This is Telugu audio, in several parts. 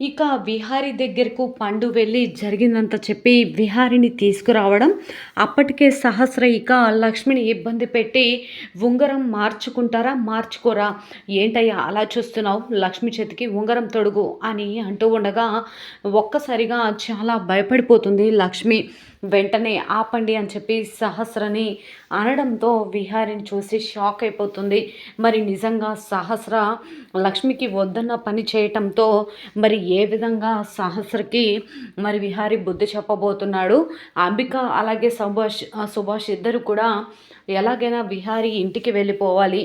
ఇక విహారీ దగ్గరకు పండు వెళ్ళి జరిగిందంత చెప్పి విహారిని తీసుకురావడం. అప్పటికే సహస్ర ఇక లక్ష్మిని ఇబ్బంది పెట్టి ఉంగరం మార్చుకుంటారా మార్చుకోరా? ఏంటయ్యా అలా చూస్తున్నావు? లక్ష్మి చేతికి ఉంగరం తొడుగు అని అంటూ ఉండగా ఒక్కసారిగా చాలా భయపడిపోతుంది లక్ష్మి. వెంటనే ఆపండి అని చెప్పి సహస్రని అనడంతో విహారిని చూసి షాక్ అయిపోతుంది. మరి నిజంగా సహస్ర లక్ష్మికి వద్దన్న పని చేయటంతో మరి ఏ విధంగా సహస్రకి మరి విహారి బుద్ధి చెప్పబోతున్నాడు. అంబిక అలాగే సుభాష్ సుభాష్ ఇద్దరు కూడా ఎలాగైనా విహారీ ఇంటికి వెళ్ళిపోవాలి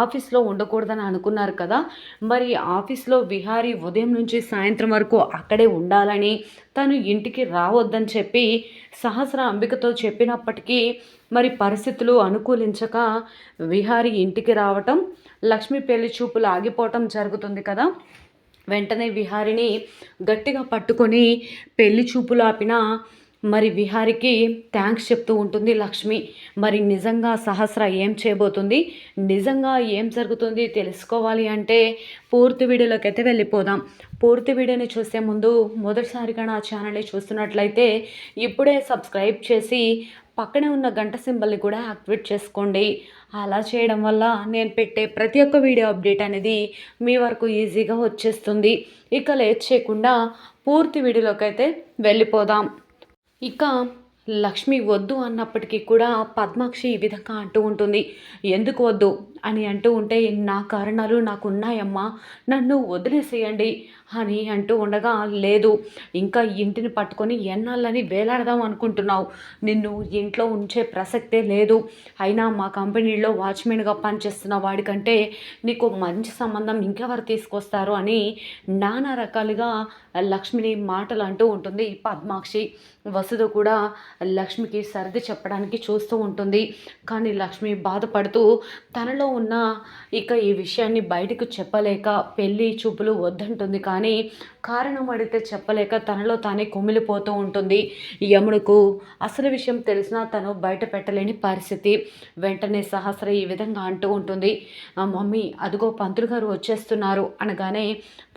ఆఫీస్లో ఉండకూడదని అనుకున్నారు కదా. మరి ఆఫీస్లో విహారీ ఉదయం నుంచి సాయంత్రం వరకు అక్కడే ఉండాలని తను ఇంటికి రావద్దని చెప్పి సహస్ర అంబికతో చెప్పినప్పటికీ మరి పరిస్థితులు అనుకూలించక విహారీ ఇంటికి రావటం లక్ష్మి పెళ్ళి చూపులు ఆగిపోవటం జరుగుతుంది కదా. వెంటనే విహారిని గట్టిగా పట్టుకొని పెళ్ళి చూపులు ఆపిన మరి విహారికి థ్యాంక్స్ చెప్తూ ఉంటుంది లక్ష్మి. మరి నిజంగా సహస్ర ఏం చేయబోతుంది? నిజంగా ఏం జరుగుతుంది తెలుసుకోవాలి అంటే పూర్తి వీడియోలోకి అయితే వెళ్ళిపోదాం. పూర్తి వీడియోని చూసే ముందు మొదటిసారిగా నా ఛానల్ని చూస్తున్నట్లయితే ఇప్పుడే సబ్స్క్రైబ్ చేసి పక్కనే ఉన్న గంట సింబల్ని కూడా యాక్టివేట్ చేసుకోండి. అలా చేయడం వల్ల నేను పెట్టే ప్రతి ఒక్క వీడియో అప్డేట్ అనేది మీ వరకు ఈజీగా వచ్చేస్తుంది. ఇక లేట్ చేయకుండా పూర్తి వీడియోలోకి అయితే వెళ్ళిపోదాం. ఇక లక్ష్మి వద్దు అన్నప్పటికీ కూడా పద్మాక్షి ఈ విధంగా అంటూ ఉంటుంది. ఎందుకు వద్దు? అని అంటూ ఉంటే నా కారణాలు నాకు ఉన్నాయమ్మా నన్ను వదిలేసేయండి అని అంటూ ఉండగా లేదు ఇంకా ఇంటిని పట్టుకొని ఎన్నాళ్ళని వేలాడదాం అనుకుంటున్నావు. నిన్ను ఇంట్లో ఉంచే ప్రసక్తే లేదు. అయినా మా కంపెనీలో వాచ్మెన్గా పనిచేస్తున్న వాడికంటే నీకు మంచి సంబంధం ఇంకెవరు తీసుకొస్తారు అని నానా రకాలుగా లక్ష్మిని మాటలు అంటూ ఉంటుంది పద్మాక్షి వసుధ కూడా లక్ష్మికి సర్ది చెప్పడానికి చూస్తూ ఉంటుంది. కానీ లక్ష్మి బాధపడుతూ తనలో ఉన్న ఇక ఈ విషయాన్ని బయటకు చెప్పలేక పెళ్ళి చూపులు వద్దంటుంది. కానీ కారణం అడిగితే చెప్పలేక తనలో తానే కుమిలిపోతూ ఉంటుంది. యముడుకు అసలు విషయం తెలిసినా తను బయట పెట్టలేని పరిస్థితి. వెంటనే సహస్ర ఈ విధంగా అంటూ ఉంటుంది. మమ్మీ అదిగో పంతులు గారు వచ్చేస్తున్నారు అనగానే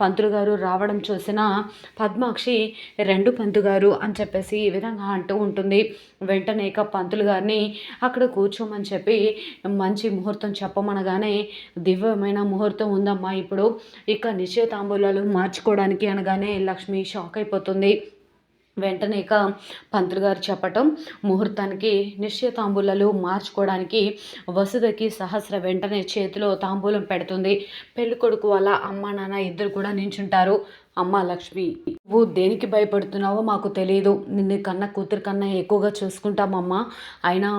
పంతులు గారు రావడం చూసిన పద్మాక్షి రెండు పంతు గారు అని చెప్పేసి ఈ విధంగా అంటూ ఉంటుంది. వెంటనే ఇక పంతులు గారిని అక్కడ కూర్చోమని చెప్పి మంచి ముహూర్తం చెప్పమనగానే దివ్యమైన ముహూర్తం ఉందమ్మా. ఇప్పుడు ఇక నిశ్చయతాంబూలాలు మార్చుకోవడానికి అనగానే లక్ష్మి షాక్ అయిపోతుంది. వెంటనే ఇక పంతులు గారు చెప్పటం ముహూర్తానికి నిశ్చయ తాంబూలాలు మార్చుకోవడానికి వసుదకి సహస్ర వెంటనే చేతిలో తాంబూలం పెడుతుంది. పెళ్ళికొడుకు వాళ్ళ అమ్మ నాన్న ఇద్దరు కూడా నించుంటారు. అమ్మ లక్ష్మి నువ్వు దేనికి భయపడుతున్నావో మాకు తెలియదు నిన్ను కన్నా కూతురు కన్నా ఎక్కువగా చూసుకుంటామమ్మా అయినా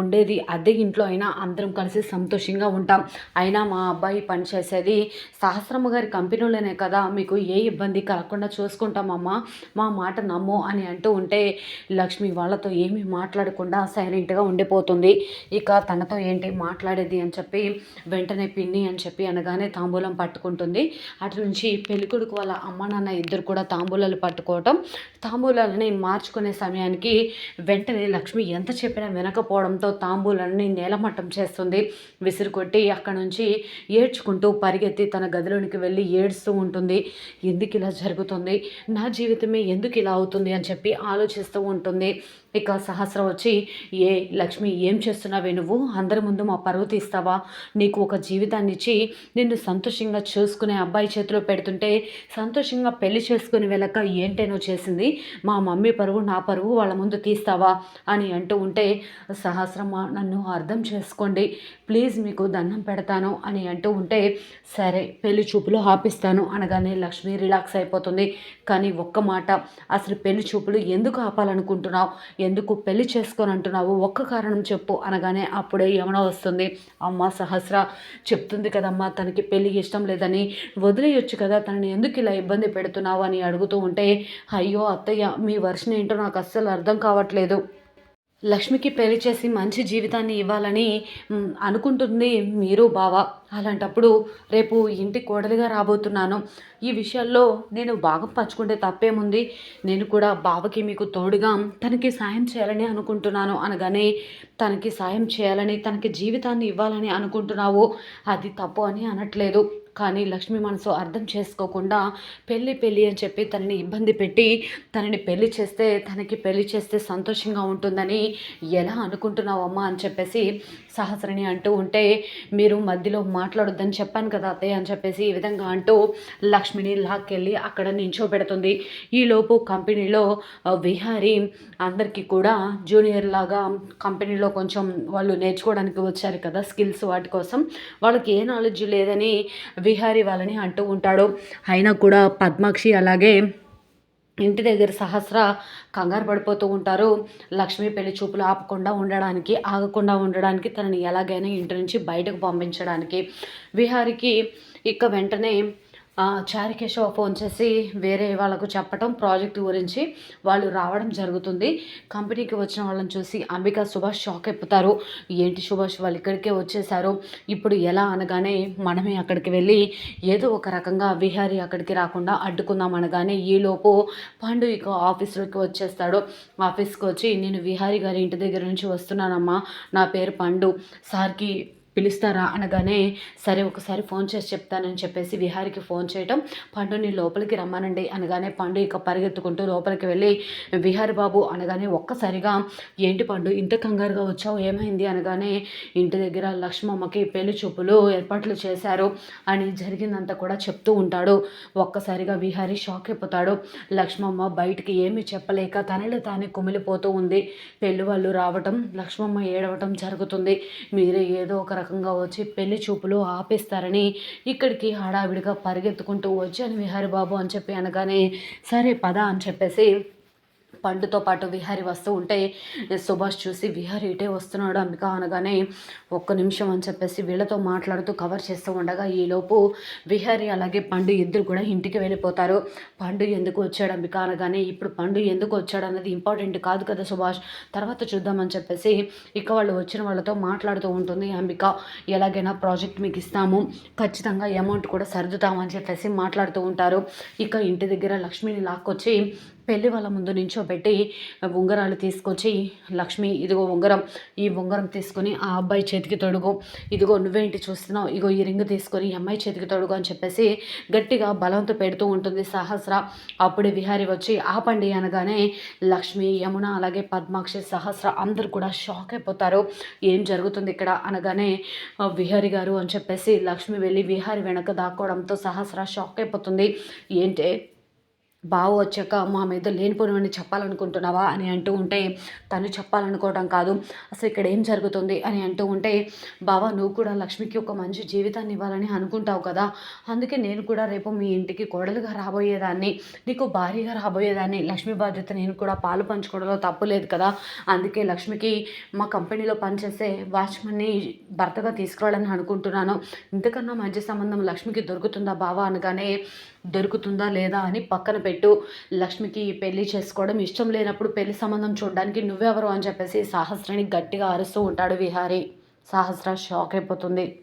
ఉండేది అదే ఇంట్లో అయినా అందరం కలిసి సంతోషంగా ఉంటాం. అయినా మా అబ్బాయి పనిచేసేది సహస్రమ్మ గారి కంపెనీలోనే కదా. మీకు ఏ ఇబ్బంది కలగకుండా చూసుకుంటామమ్మా మా మాట నమ్ము అని అంటూ ఉంటే లక్ష్మి వాళ్ళతో ఏమీ మాట్లాడకుండా సైలెంట్గా ఉండిపోతుంది. ఇక తనతో ఏంటి మాట్లాడేది అని చెప్పి వెంటనే పిన్ని అని చెప్పి అనగానే తాంబూలం పట్టుకుంటుంది. అటు నుంచి పెళ్ళికొడుకు వాళ్ళ అమ్మ నాన్న ఇద్దరు కూడా తాంబూలాలు పట్టుకోవటం. తాంబూలాలని మార్చుకునే సమయానికి వెంటనే లక్ష్మి ఎంత చెప్పినా వినకపోవడంతో తాంబూలాలని నేలమట్టం చేస్తుంది. విసిరు కొట్టి అక్కడ నుంచి ఏడ్చుకుంటూ పరిగెత్తి తన గదిలోనికి వెళ్ళి ఏడుస్తూ ఉంటుంది. ఎందుకు ఇలా జరుగుతుంది? నా జీవితమే ఎందుకు ఇలా అవుతుంది అని చెప్పి ఆలోచిస్తూ ఉంటుంది. ఇక సహస్రం వచ్చి ఏ లక్ష్మి ఏం చేస్తున్నావే నువ్వు? అందరి ముందు మా పరువు తీస్తావా? నీకు ఒక జీవితాన్ని ఇచ్చి నిన్ను సంతోషంగా చూసుకునే అబ్బాయి చేతిలో పెడుతుంటే సంతోషంగా పెళ్ళి చేసుకుని వెళ్ళక ఏంటేనో చేసింది? మా మమ్మీ పరువు నా పరువు వాళ్ళ ముందు తీస్తావా? అని అంటూ ఉంటే సహస్రమా నన్ను అర్థం చేసుకోండి. ప్లీజ్ మీకు దండం పెడతాను. అని అంటూ ఉంటే సరే పెళ్ళి చూపులు ఆపిస్తాను. అనగానే లక్ష్మి రిలాక్స్ అయిపోతుంది. కానీ ఒక్క మాట అసలు పెళ్ళి చూపులు ఎందుకు ఆపాలనుకుంటున్నావు? ఎందుకు పెళ్ళి చేసుకొని అంటున్నావు? ఒక్క కారణం చెప్పు అనగానే అప్పుడే యమున వస్తుంది. అమ్మ సహస్ర చెప్తుంది కదమ్మా తనకి పెళ్ళి ఇష్టం లేదని. వదిలేయొచ్చు కదా తనని ఎందుకు ఇలా ఇబ్బంది పెడుతున్నావు అని అడుగుతూ ఉంటే అయ్యో అత్తయ్య మీ వర్షం ఏంటో నాకు అస్సలు అర్థం కావట్లేదు. లక్ష్మికి పెళ్ళి చేసి మంచి జీవితాన్ని ఇవ్వాలని అనుకుంటుంది మీరు బావ. అలాంటప్పుడు రేపు ఇంటి కోడలిగా రాబోతున్నాను. ఈ విషయాల్లో నేను భాగం పంచుకుంటే తప్పేముంది? నేను కూడా బావకి మీకు తోడుగా తనకి సాయం చేయాలని అనుకుంటున్నాను అనగానే తనకి సాయం చేయాలని తనకి జీవితాన్ని ఇవ్వాలని అనుకుంటున్నావు. అది తప్పు అని అనట్లేదు. కానీ లక్ష్మి మనసు అర్థం చేసుకోకుండా పెళ్ళి పెళ్ళి అని చెప్పి తనని ఇబ్బంది పెట్టి తనని పెళ్ళి చేస్తే తనకి పెళ్ళి చేస్తే సంతోషంగా ఉంటుందని ఎలా అనుకుంటున్నావమ్మా అని చెప్పేసి సహస్రని అంటూ ఉంటే మీరు మధ్యలో మాట్లాడొద్దని చెప్పాను కదా అత్తయ్య అని చెప్పేసి ఈ విధంగా అంటూ లక్ష్మిని లాక్కెళ్ళి అక్కడ నించోబెడుతుంది. ఈలోపు కంపెనీలో విహారి విహారీ అందరికీ కూడా జూనియర్ లాగా కంపెనీలో కొంచెం వాళ్ళు నేర్చుకోవడానికి వచ్చారు కదా స్కిల్స్ వాటి కోసం. వాళ్ళకి ఏ నాలెడ్జ్ లేదని విహారీ వాళ్ళని అంటూ ఉంటాడు. అయినా కూడా పద్మాక్షి అలాగే ఇంటి దగ్గర సహస్ర కంగారు పడిపోతూ ఉంటారు. లక్ష్మి పెళ్ళి చూపులు ఆపకుండా ఉండడానికి ఆగకుండా ఉండడానికి తనని ఎలాగైనా ఇంటి నుంచి బయటకు పంపించడానికి. విహారికి ఇక వెంటనే చారికేశవ ఫోన్ చేసి వేరే వాళ్ళకు చెప్పటం ప్రాజెక్ట్ గురించి వాళ్ళు రావడం జరుగుతుంది. కంపెనీకి వచ్చిన వాళ్ళని చూసి అంబిక సుభాష్ షాక్ అయిపోతారు. ఏంటి సుభాష్? వాళ్ళు ఇక్కడికే వచ్చేసారు ఇప్పుడు ఎలా అనగానే మనమే అక్కడికి వెళ్ళి ఏదో ఒక రకంగా విహారీ అక్కడికి రాకుండా అడ్డుకుందాం అనగానే ఈలోపు పండు ఇక ఆఫీసులోకి వచ్చేస్తాడు. ఆఫీస్కి వచ్చి నేను విహారీ గారి ఇంటి దగ్గర నుంచి వస్తున్నానమ్మా. నా పేరు పండు. సార్కి పిలుస్తారా అనగానే సరే ఒకసారి ఫోన్ చేసి చెప్తానని చెప్పేసి విహారికి ఫోన్ చేయటం పండుని లోపలికి రమ్మనండి. అనగానే పండు ఇక పరిగెత్తుకుంటూ లోపలికి వెళ్ళి విహారి బాబు అనగానే ఒక్కసారిగా ఏంటి పండు ఇంత కంగారుగా వచ్చావు ఏమైంది? అనగానే ఇంటి దగ్గర లక్ష్మమ్మకి పెళ్ళి చూపులు ఏర్పాట్లు చేశారు అని జరిగిందంతా కూడా చెప్తూ ఉంటాడు. ఒక్కసారిగా విహారి షాక్ అయిపోతాడు. లక్ష్మమ్మ బయటికి ఏమీ చెప్పలేక తనలో తానే కుమిలిపోతూ ఉంది. పెళ్ళి వాళ్ళు రావటం లక్ష్మమ్మ ఏడవటం జరుగుతుంది. మీరే ఏదో ఒక రకంగా వచ్చి పెళ్ళి చూపులు ఆపేస్తారని ఇక్కడికి హడావిడిగా పరిగెత్తుకుంటూ వచ్చాను విహారి బాబు అని చెప్పి అనగానే సరే పద అని చెప్పేసి పండుతో పాటు విహారి వస్తూ ఉంటే సుభాష్ చూసి విహారి ఇటే వస్తున్నాడు అంబిక అనగానే ఒక్క నిమిషం అని చెప్పేసి వీళ్ళతో మాట్లాడుతూ కవర్ చేస్తూ ఉండగా ఈలోపు విహారి అలాగే పండు ఇద్దరు కూడా ఇంటికి వెళ్ళిపోతారు. పండు ఎందుకు వచ్చాడు అంబిక అనగానే ఇప్పుడు పండు ఎందుకు వచ్చాడు అన్నది ఇంపార్టెంట్ కాదు కదా సుభాష్. తర్వాత చూద్దామని చెప్పేసి ఇక వాళ్ళు వచ్చిన వాళ్ళతో మాట్లాడుతూ ఉంటుంది అంబిక. ఎలాగైనా ప్రాజెక్ట్ మీకు ఇస్తాము ఖచ్చితంగా అమౌంట్ కూడా సర్దుతామని చెప్పేసి మాట్లాడుతూ ఉంటారు. ఇక ఇంటి దగ్గర లక్ష్మిని లాక్కొచ్చి పెళ్ళి వాళ్ళ ముందు నించోబెట్టి ఉంగరాలు తీసుకొచ్చి లక్ష్మి ఇదిగో ఉంగరం ఈ ఉంగరం తీసుకొని ఆ అబ్బాయి చేతికి తొడుగు. ఇదిగో నువ్వేంటి చూస్తున్నావు. ఇగో ఈ రింగ్ తీసుకొని ఈ అమ్మాయి చేతికి తొడుగు అని చెప్పేసి గట్టిగా బలంతో పెడుతూ ఉంటుంది సహస్ర. అప్పుడే విహారి వచ్చి ఆపండి అనగానే లక్ష్మి యమున అలాగే పద్మాక్షి సహస్ర అందరూ కూడా షాక్ అయిపోతారు. ఏం జరుగుతుంది ఇక్కడ? అనగానే విహారి గారు అని చెప్పేసి లక్ష్మి వెళ్ళి విహారి వెనక దాక్కోవడంతో సహస్ర షాక్ అయిపోతుంది. ఏంటే బావ వచ్చాక మా మీద లేనిపోనివన్నీ చెప్పాలనుకుంటున్నావా అని అంటూ ఉంటే తను చెప్పాలనుకోవడం కాదు. అసలు ఇక్కడ ఏం జరుగుతుంది అని అంటూ ఉంటే బావ నువ్వు కూడా లక్ష్మికి ఒక మంచి జీవితాన్ని ఇవ్వాలని అనుకుంటావు కదా. అందుకే నేను కూడా రేపు మీ ఇంటికి కోడలుగా రాబోయేదాన్ని నీకు భారీగా రాబోయేదాన్ని. లక్ష్మి బాధ్యత నేను కూడా పాలు పంచుకోవడంలో తప్పు లేదు కదా. అందుకే లక్ష్మికి మా కంపెనీలో పనిచేసే వాచ్మెన్ని భర్తగా తీసుకురావాలని అనుకుంటున్నాను. ఇంతకన్నా మంచి సంబంధం లక్ష్మికి దొరుకుతుందా బావా అనగానే దొరుకుతుందా లేదా అని పక్కన పెట్టి లక్ష్మికి పెళ్ళి చేసుకోవడం ఇష్టం లేనప్పుడు పెళ్ళి సంబంధం చూడడానికి నువ్వెవరు అని చెప్పేసి సహస్రని గట్టిగా అరుస్తూ ఉంటాడు విహారీ. సహస్ర షాక్ అయిపోతుంది.